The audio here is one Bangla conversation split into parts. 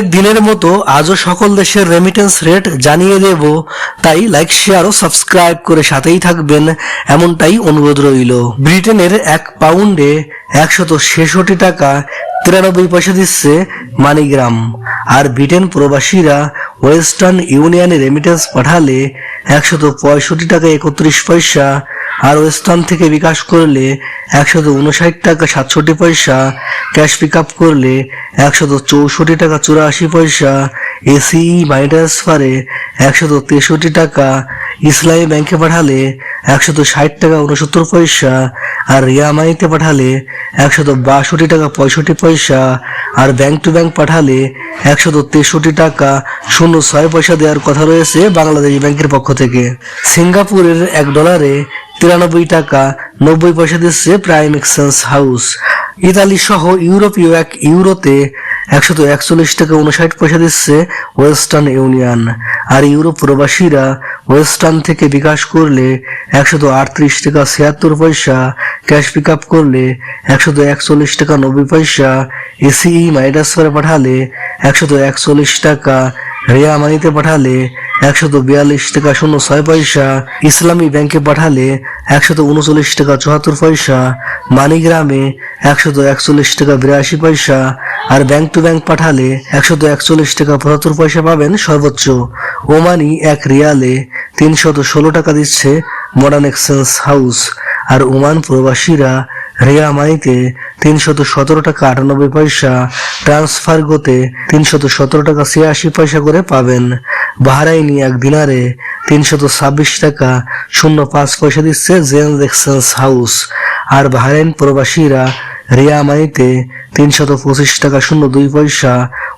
প্রত্যেক দিনের মতো আজও সকল দেশের রেমিটেন্স রেট জানিয়ে দেব। তাই লাইক শেয়ার ও সাবস্ক্রাইব করে সাথেই থাকবেন। এমনটাই অনুরোধ রইল। ব্রিটেনের এক পাউন্ডে একশত ছেষট্টি টাকা তিরানব্বই পয়সা দিচ্ছে মানিগ্রাম। আর ব্রিটেন প্রবাসীরা ওয়েস্টার্ন ইউনিয়নে রেমিটেন্স পাঠালে একশত পঁয়ষট্টি টাকা একত্রিশ পয়সা আর ওই স্থান থেকে বিকাশ করলে একশত উনষাট টাকা সাতষট্টি পয়সা, ক্যাশ পিক আপ করলে একশত চৌষট্টি টাকা চুরাশি পয়সা এসিই মানি ট্রান্সফারে একশত তেষট্টি টাকা ইসলামী ব্যাংকে পাঠালে একশত ষাট টাকা উনসত্তর পয়সা, আর রিয়া মানিতে পাঠালে একশত বাষট্টি টাকা পঁয়ষট্টি পয়সা, আর ব্যাংক টু ব্যাংক পাঠালে একশত তেষট্টি টাকা শূন্য ছয় পয়সা দেওয়ার কথা রয়েছে বাংলাদেশ ব্যাংকের পক্ষ থেকে। সিঙ্গাপুরের এক ডলারে তিরানব্বই টাকা, নব্বই পয়সা দিচ্ছে প্রাইম এক্সচেঞ্জ হাউস ইতালি সহ ইউরোপীয় এক ইউরোতে একশত একচল্লিশ টাকা উনষাট পয়সা দিচ্ছে ওয়েস্টার্ন ইউনিয়ন আর ইউরোপ প্রবাসীরা ওয়েস্টার্ন থেকে বিকাশ করলে একশত আটত্রিশ টাকা ছিয়াত্তর পয়সা, ক্যাশ পিক আপ করলে একশত একচল্লিশ টাকা নব্বই পয়সা এসিই মাইডাসফারে পাঠালে একশত একচল্লিশ টাকা, রিয়া মানিতে পাঠালে একশত বিয়াল্লিশ টাকা শূন্য ছয় পয়সা। ইসলামী ব্যাংকে পাঠালে একশত উনচল্লিশ টাকা চুয়াত্তর পয়সা। মানিগ্রামে একশত একচল্লিশ টাকা বিরাশি পয়সা। আর ব্যাংক টু ব্যাংক পাঠালে একশত একচল্লিশ টাকা পঁচাত্তর পয়সা পাবেন সর্বোচ্চ। ওমানি এক রিয়ালে তিনশত ষোলো টাকা দিচ্ছে মডার্ন এক্সচেঞ্জ হাউস। আর ওমান প্রবাসীরা রিয়া মানিতে তিনশত সতেরো টাকা আটানব্বই পয়সা। ট্রান্সফার গোতে তিনশত সতেরো টাকা ছিয়াশি পয়সা করে পাবেন। বাহারাইনি এক দিনারে তিনশত ছাব্বিশ টাকা, শূন্য পাঁচ পয়সা দিচ্ছে জেন্স এক্সচেঞ্জ হাউস। আর বাহারাইন প্রবাসীরা রিয়া মানিতে তিনশত পঁচিশ টাকা, শূন্য দুই পয়সা,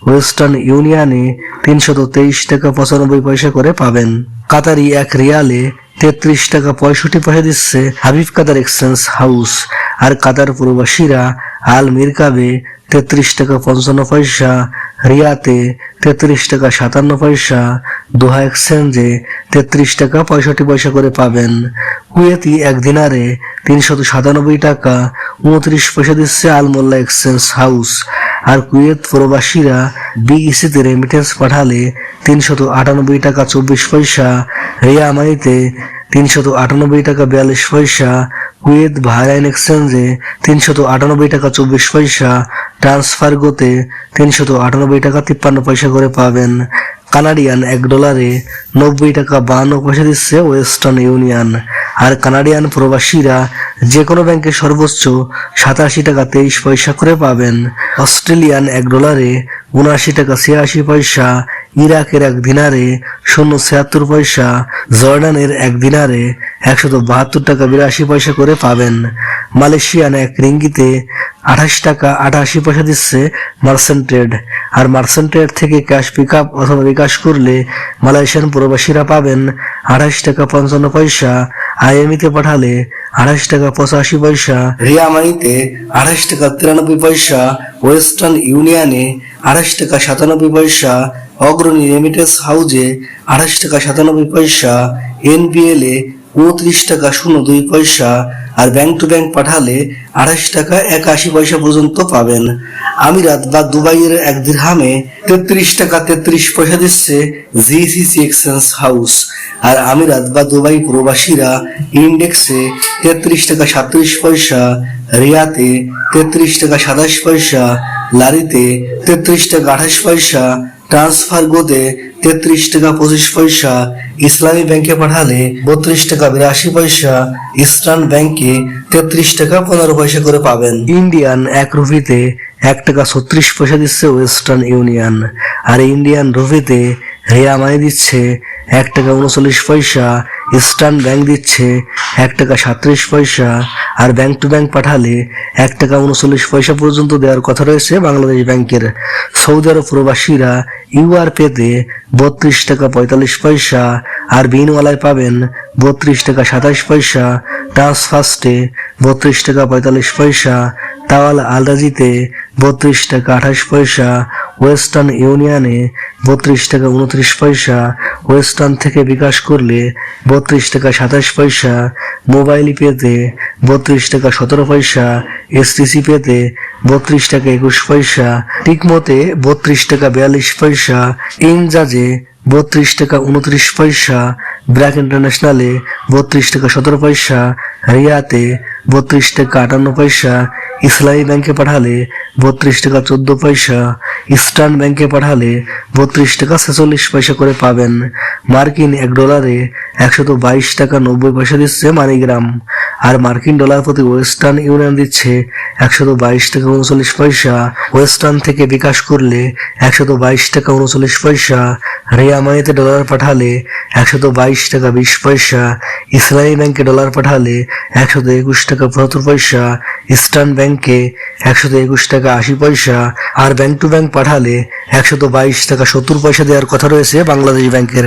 ওয়েস্টার্ন ইউনিয়নে তিনশত তেইশ টাকা, পঁচানব্বই পয়সা করে পাবেন। কাতারি এক রিয়ালে তেত্রিশ টাকা, পঁয়ষট্টি পয়সা দিচ্ছে হাবিব কাতার এক্সচেঞ্জ হাউস। আর কাতার প্রবাসীরা আল মিরকাবে তেত্রিশ টাকা, পঞ্চান্ন পয়সা রিয়াতে তেত্রিশ টাকা সাতান্ন পয়সা, দোহা এক্সচেঞ্জে তেত্রিশ টাকা পঁয়ষট্টি পয়সা করে পাবেন। কুয়েতি এক দিনারে তিনশত সাতানব্বই টাকা, উনত্রিশ পয়সা দিচ্ছে আলমোল্লা এক্সচেঞ্জ হাউস। আর কুয়েত প্রবাসীরা বিইসিতে রেমিটেন্স পাঠালে তিনশত আটানব্বই টাকা চব্বিশ পয়সা, রিয়া মানিতে তিনশত আটানব্বই টাকা বিয়াল্লিশ পয়সা কুয়েত বাহরাইন এক্সচেঞ্জে তিনশত আটানব্বই টাকা চব্বিশ পয়সা ট্রান্সফার গোতে তিনশত আটানব্বই টাকা তিপ্পান্ন পয়সা করে পাবেন। কানাডিয়ান এক ডলারে নব্বই টাকা বাহান্ন পয়সা দিচ্ছে ওয়েস্টার্ন ইউনিয়ন আর কানাডিয়ান প্রবাসীরা যে কোনো ব্যাংকে সর্বোচ্চ সাতাশি টাকা তেইশ পয়সা করে পাবেন। অস্ট্রেলিয়ান এক ডলারে উনআশি টাকা ছিয়াশি পয়সা ইরাকের এক দিনারে শূন্য ছিয়াত্তর পয়সা, জর্ডানের এক দিনারে একশত বাহাত্তর টাকা বিরাশি পয়সা করে পাবেন। মালয়েশিয়ান এক রিঙ্গিতে আঠাশ টাকা আঠাশি পয়সা দিচ্ছে মার্সেন্ট ট্রেড। আর মার্সেন্ট ট্রেড থেকে ক্যাশ পিক আপ অথবা বিকাশ করলে মালয়েশিয়ান প্রবাসীরা পাবেন আঠাশ টাকা পঞ্চান্ন পয়সা, আইএমইতে পাঠালে আঠাশ টাকা পঁচাশি পয়সা, রিয়া মানিতে আঠাশ টাকা তিরানব্বই পয়সা, ওয়েস্টার্ন ইউনিয়নে আঠাশ টাকা সাতানব্বই পয়সা অগ্রণী রেমিটেন্স হাউজে আঠাশ টাকা সাতানব্বই পয়সা, এনবিএল এ উনত্রিশ টাকা শূন্য দুই পয়সা আর ব্যাংক টু ব্যাংক পাঠালে আঠাশ টাকা একাশি পয়সা পর্যন্ত পাবেন। আমিরাত বা দুবাইয়ের এক দিরহামে তেত্রিশ টাকা তেত্রিশ পয়সা দিচ্ছে জিসিসি এক্সচেঞ্জ হাউস। আর আমিরাত বা দুবাই প্রবাসীরা ইন্ডেক্সে তেত্রিশ টাকা সাতত্রিশ পয়সা, রিয়াতে তেত্রিশ টাকা সাতাশ পয়সা, লারিতে তেত্রিশ টাকা আঠাশ পয়সা ট্রান্সফার গোতে তেত্রিশ টাকা পঁচিশ পয়সা ইসলামী ব্যাংকে পাঠালে বত্রিশ টাকা বিরাশি পয়সা, ইস্টার্ন ব্যাংকে তেত্রিশ টাকা পনেরো পয়সা করে পাবেন। ইন্ডিয়ান এক রুপিতে এক টাকা ছত্রিশ পয়সা দিচ্ছে ওয়েস্টার্ন ইউনিয়ন আর ইন্ডিয়ান রুপিতে রিয়া মানি দিচ্ছে এক টাকা উনচল্লিশ পয়সা, ইস্টার্ন ব্যাংক দিচ্ছে এক টাকা সাত্রিশ পয়সা আর ব্যাংক টু ব্যাংক পাঠালে এক টাকা উনচল্লিশ পয়সা পর্যন্ত দেওয়ার কথা রয়েছে বাংলাদেশ ব্যাংকের। সৌদি আরব প্রবাসীরা ইউআর পেতে বত্রিশ টাকা পঁয়তাল্লিশ পয়সা আর বিনওয়ালায় পাবেন বত্রিশ টাকা সাতাশ পয়সা ট্রান্সফার্স্টে বত্রিশ টাকা পঁয়তাল্লিশ পয়সা, তাওয়াল আলরাজিতে বত্রিশ টাকা আঠাশ পয়সা ওয়েস্টার্ন ইউনিয়নে বত্রিশ টাকা উনত্রিশ পয়সা, ওয়েস্টার্ন থেকে বিকাশ করলে বত্রিশ টাকা সাতাশ পয়সা, মোবাইল পেতে বত্রিশ টাকা সতেরো পয়সা, এসটিসি পেতে বত্রিশ টাকা একুশ পয়সা টিকমতে বত্রিশ টাকা বিয়াল্লিশ পয়সা, ইনজাজে বত্রিশ টাকা উনত্রিশ পয়সা ব্র্যাক ইন্টারন্যাশনালে বত্রিশ টাকা সতেরো পয়সা, রিয়াতে বত্রিশ টাকা আটান্ন পয়সা ইসলামী ব্যাংকে পাঠালে বত্রিশ টাকা চোদ্দ পয়সা, ইস্টার্ন ব্যাংকে পাঠালে বত্রিশ টাকা ছেচল্লিশ পয়সা করে পাবেন। মার্কিন এক ডলারে একশত বাইশ টাকা নব্বই পয়সা দিচ্ছে মানিগ্রাম। আর মার্কিন ডলার প্রতি ওয়েস্টার্ন ইউনিয়ন দিচ্ছে একশত বাইশ টাকা উনচল্লিশ পয়সা। ওয়েস্টার্ন থেকে বিকাশ করলে একশত বাইশ টাকা উনচল্লিশ পয়সা রিয়া মানিতে ডলার পাঠালে একশত বাইশ টাকা বিশ পয়সা, ইসলামী ব্যাংকে ডলার পাঠালে একশত একুশ টাকা পঁচাত্তর পয়সা, ইস্টার্ন ব্যাংকে একশত একুশ টাকা আশি পয়সা আর ব্যাংক টু ব্যাংক পাঠালে একশত বাইশ টাকা সত্তর পয়সা দেওয়ার কথা রয়েছে বাংলাদেশ ব্যাংকের।